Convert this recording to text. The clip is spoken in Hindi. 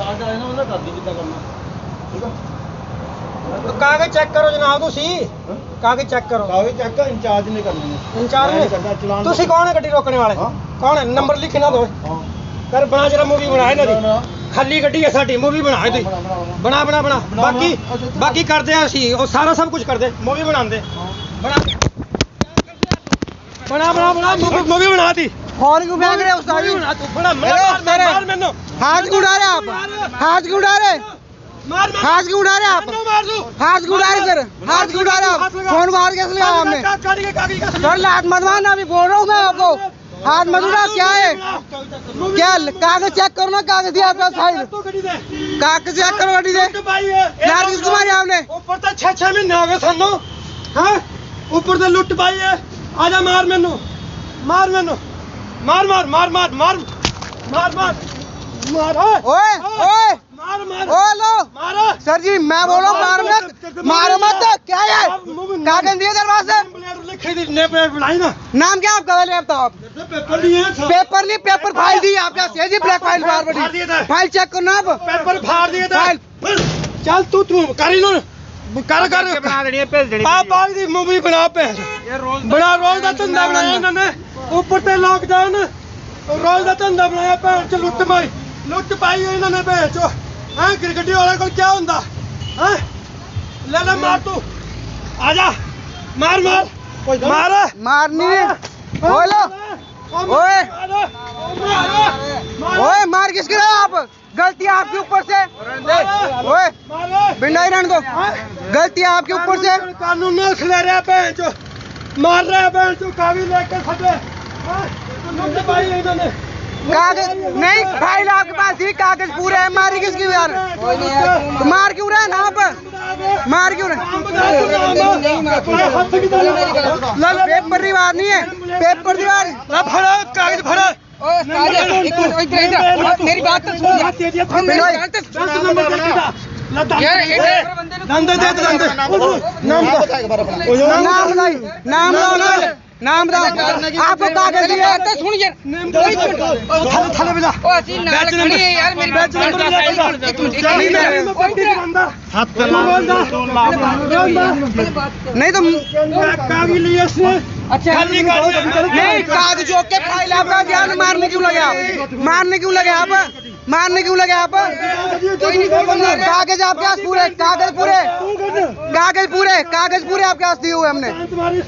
ਚਾਰਜ ਆਇਆ ਨਾ ਉਹਦਾ ਕਰ ਦੀ ਜਿੱਦਾਂ ਕਰਨਾ ਠੀਕ ਆ ਕਾਗਜ਼ ਚੈੱਕ ਕਰੋ ਜਨਾਬ ਤੁਸੀਂ ਕਾਗਜ਼ ਚੈੱਕ ਕਰੋ ਕਾਗਜ਼ ਚੈੱਕ ਇੰਚਾਰਜ ਨੇ ਕਰਨੀ ਹੈ ਇੰਚਾਰਜ ਨੇ ਕਰਦਾ ਚਲਾਨ ਤੁਸੀਂ ਕੌਣ ਹੈ ਗੱਡੀ ਰੋਕਣ ਵਾਲੇ ਕੌਣ ਹੈ ਨੰਬਰ ਲਿਖ ਨਾ ਦੋ ਕਰ ਬਣਾ ਜਰਾ ਮੂਵੀ ਬਣਾ ਇਹਨਾਂ ਦੀ ਖਾਲੀ ਗੱਡੀ ਹੈ ਸਾਡੀ ਮੂਵੀ ਬਣਾ ਦੇ ਬਣਾ ਬਣਾ ਬਣਾ ਬਾਕੀ ਬਾਕੀ ਕਰਦੇ ਆ ਅਸੀਂ ਉਹ ਸਾਰਾ ਸਭ ਕੁਝ ਕਰਦੇ ਮੂਵੀ ਬਣਾਉਂਦੇ ਬਣਾ ਬਣਾ ਬਣਾ ਬਣਾ ਮੂਵੀ ਬਣਾ ਦੀ ਹੋਰ ਕਿਉਂ ਬੈਗ ਰਿਹਾ ਉਸਤਾਦ ਜੀ ਬਣਾ ਤੂੰ ਬਣਾ हाथ को उठा रहे आप। हाथ को उठा रहे हाथ को उठा रहे आप हाथ को उठा रहे सर। हाथ को उठा रहे आप फ़ोन बाहर कैसे लिया आपने। सर हाथ मत मारना अभी बोल रहा हूँ मैं आपको। हाथ मत उठा क्या है? क्या कागज़ चेक करो ना कागज़ दिया आपका साइड तो कागज़ चेक करो गड्डी दे। यार तो किसको तो मारी आपने। ऊपर तो छह छह महीने हो गए सानू हाँ? ऊपर तो लुट पाई है। आजा मार मेनू। मार मेनू। मार मार मार मार मार। मार मार। सर जी मैं बोल मार मत मार मत क्या है? कहा गंदी दरवाजे? नाम क्या आपका पहले आप तो तो पेपर लिए पेपर फ़ाइल दी आपके जी ब्लैक फ़ाइल फाड़ फ़ाइल चेक करना आप पेपर फाड़ दिए था। चल तू तू कर कर कर। मूवी बना पे। बना रोज दा धंधा बनाया इन्होंने। ऊपर लॉकडाउन रोज दा धंधा बनाया भैन च लुੱਟ लुट पाई ਇਹਨਾਂ ਨੇ ਭੇਚੋ ਹਾਂ ਕ੍ਰਿਕਟੀ ਵਾਲੇ ਕੋਲ ਕੀ ਹੁੰਦਾ ले ले मार तू। ਤੂੰ ਆ मार। मार। मार। नहीं बोलो ओए। ओए। मार। किसके रहे आप? गलती आपके ऊपर से। ओए बिंडा रहने दो हाँ? गलती आपके ऊपर से। कानून खिला रहे हैं जो। मार रहे हैं जो कावी लेके खड़े भाई हाँ? इन्होंने। कागज़ नहीं फ़ाइल आपके पास ही कागज़ पूरे है मार किसकी यार मार क्यों रहे हैं आप मार क्यों रहे पेपर दीवार नहीं है पेपर दीवार भरा कागज़ भरा मेरी बात तो सुन नाम दे दे नाम नाम नाम नाम नाम बताओ आपको कागज़ दिए तो सुनिए थाने थाने मिला ओ सीन ना खड़ी है यार मेरी बैच नंबर बंदा हाथ तो बोल दा नहीं तो कागज़ लिए से अच्छा नहीं कागज़ जो के फ़ाइल आपका ध्यान मारने क्यों लगे आप? मारने क्यों लगे आप? मारने क्यों लगे आप? कागज़ आपके पास पूरे कागज़ पूरे। कागज़ पूरे कागज़ पूरे आपके पास दिए हुए हमने। तुम्हारी